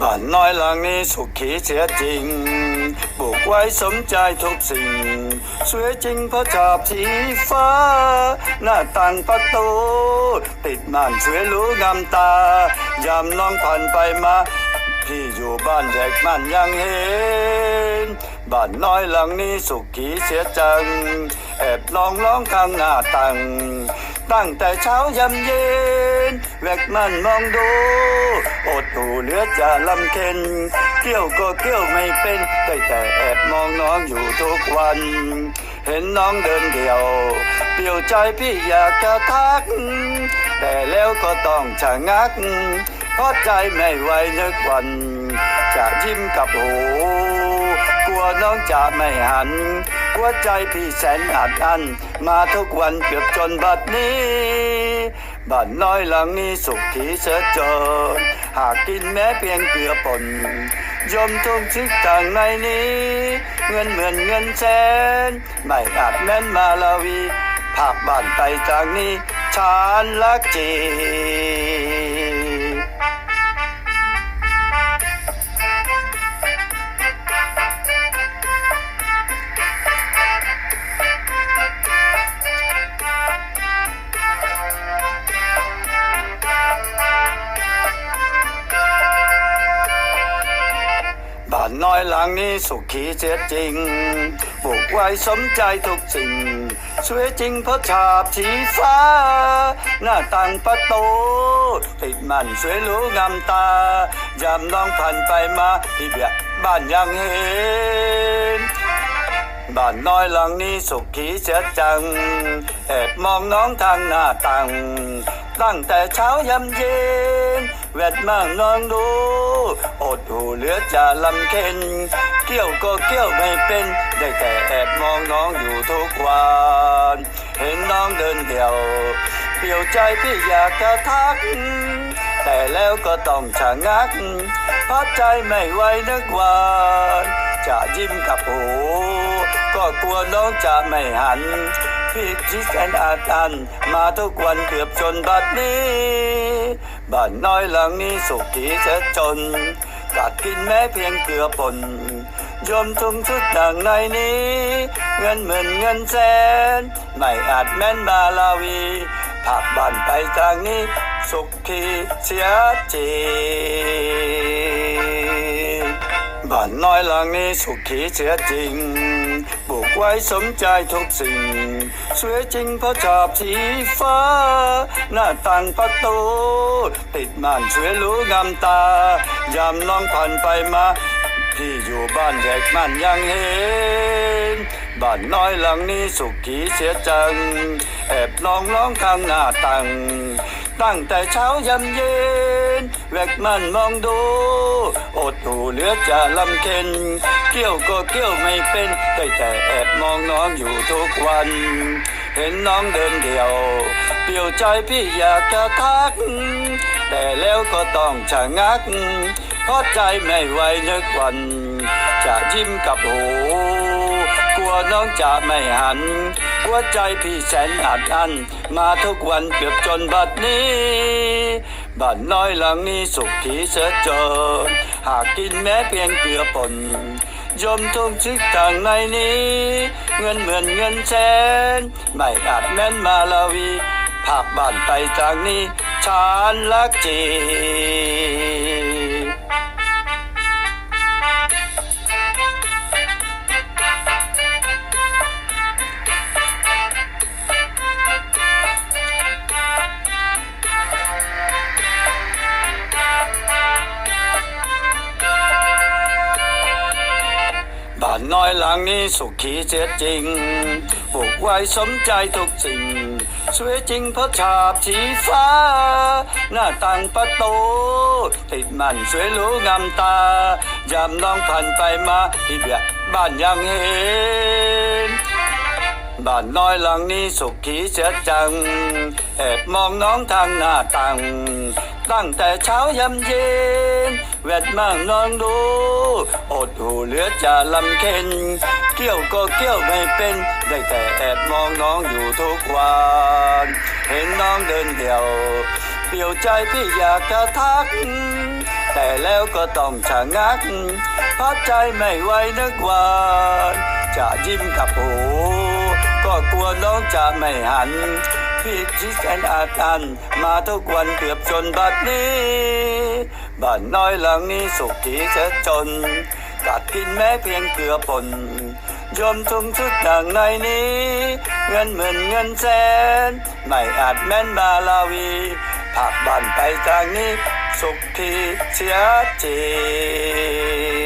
บ้านน้อยหลังนี้สุขีเสียจริงปลูกไว้สมใจทุกสิ่ง สวยจริงเพราะชอบสีฟ้า หน้าต่างประตู ติดม่านสวยรูงามตา ยามน้องผ่านไปมาพี่อยู่บ้านแยกมันยังเห็น บ้านน้อยหลังนี้สุขีเสียจัง แอบลองร้องข้างหน้าตัง ตั้งแต่เช้ายำเย็น แวกมันมองดู อดหูเหลือจะลำเค็นเกี่ยวก็เกี่ยวไม่เป็นได้แต่แอบมองน้องอยู่ทุกวัน เห็นน้องเดินเดี่ยว เปลี่ยวใจพี่อยากจะทัก แต่แล้วก็ต้องชะงักเพราะใจไม่ไหวนึกวัน จะยิ้มกับหู กลัวน้องจะไม่หัน หัวใจพี่แสนอัดอัน มาทุกวันเกือบจนบัดนี้บ้านน้อยหลังนี้สุขีเสียจนหากกินแม้เพียงเกลือป่นยมทุ่มชิกต่างในนี้ เงินเหมือนเงินแสน ไม่อาจแม้นมาลาวีภาคบ้านไปจากนี้ฉันรักจี อยหลังนี้สุขีเสียจริงปลูกไว้สมใจทุกสิ่งสวยจริงเพราะฉาบสีฟ้า หน้าต่างประตูติดมันสวยรูงามตายามน้องผ่านไปมาพี่เบียบ้านยังเห็นบ้านน้อยหลังนี้สุขีเสียจัง แอบมองน้องทางหน้าต่างตั้งแต่เช้ายำเย็นแวดมากนอนดู อดหูเหลือจะลำเค็นเกี่ยวก็เกี่ยวไม่เป็น ได้แต่แอบมองน้องอยู่ทุกวัน เห็นน้องเดินเดี่ยวเปลี่ยวใจพี่อยากจะทัก แต่แล้วก็ต้องชะงักพราะใจไม่ไหวนึกวัน จะยิ้มกับหู ก็กลัวน้องจะไม่หัน พี่จิตแอนอาตัน มาทุกวันเกือบจนบัดนี้ บ้านน้อยหลังนี้สุขีเสียจนกัดกินแม้เพียงเกลือป่นยมทุ่มชุดดังในนี้ เงินหมื่นเงินแสน ไม่อาจแม้นมาลาวีภาคบ้านไปทางนี้ สุขทีเสียจริงบ้านน้อยหลังนี้สุขีเสียจริง ไว้สมใจทุกสิ่ง สวยจริงเพราะชอบสีฟ้า หน้าต่างประตู ติดม่านสวยหรูงามตา ยามน้องผ่านไปมาพี่อยู่บ้านแยกมันยังเห็น บ้านน้อยหลังนี้สุขีเสียจัง แอบลองร้องข้างหน้าตัง ตั้งแต่เช้ายำเย็น แวกมันมองดู อดหูเหลือจะลำเค็นเกี่ยวก็เกี่ยวไม่เป็นได้แต่แอบมองน้องอยู่ทุกวัน เห็นน้องเดินเดี่ยว เปลี่ยวใจพี่อยากจะทัก แต่แล้วก็ต้องชะงักเพราะใจไม่ไหวนึกวัน จะยิ้มกับหู กลัวน้องจะไม่หัน หัวใจพี่แสนอัดอันมาทุกวันเกือบจนบัดนี้ บ้านน้อยหลังนี้สุขที่เสียจนหากกินแม้เพียงเกลือป่นยมทุ่มชิกต่างในนี้ เงินเหมือนเงินแสนไม่อาจแม้นมาลาวีภาคบ้านไปจากนี้ฉันรักจีานน้อยหลังนี้สุขีเสียจริงปลูกไว้สมใจทุกสิ่ง สวยจริงเพราะฉาบสีฟ้า หน้าต่างประตูติดมันสวยหรูงามตา ยามน้องผ่านไปมาพี่เบียบ้านยังเห็นบ้านน้อยหลังนี้สุขีเสียจัง แอบมองน้องทางหน้าต่าง ตั้งแต่เช้ายำเย็น แวดมากนอนดูอดหูเหลือจะลำเค็นเกี่ยวก็เกี่ยวไม่เป็น ได้แต่แอบมองน้องอยู่ทุกวัน เห็นน้องเดินเดี่ยว เปลี่ยวใจพี่อยากจะทัก แต่แล้วก็ต้องชะงัก พัดใจไม่ไหวนึกว่าจะยิ้มกับโอก็กลัวน้องจะไม่หัน พี่คิดแอนอาตัน มาทุกวันเกือบจนบัดนี้ บ้านน้อยหลังนี้สุขีเสียจนกัดกินแม้เพียงเกลือป่นยอมทุ่มทุกอย่างในนี้ เงินหมื่นเงินแสน ไม่อาจแม้นบาลาวีผักบ้านไปทางนี้ สุขที่เสียจริง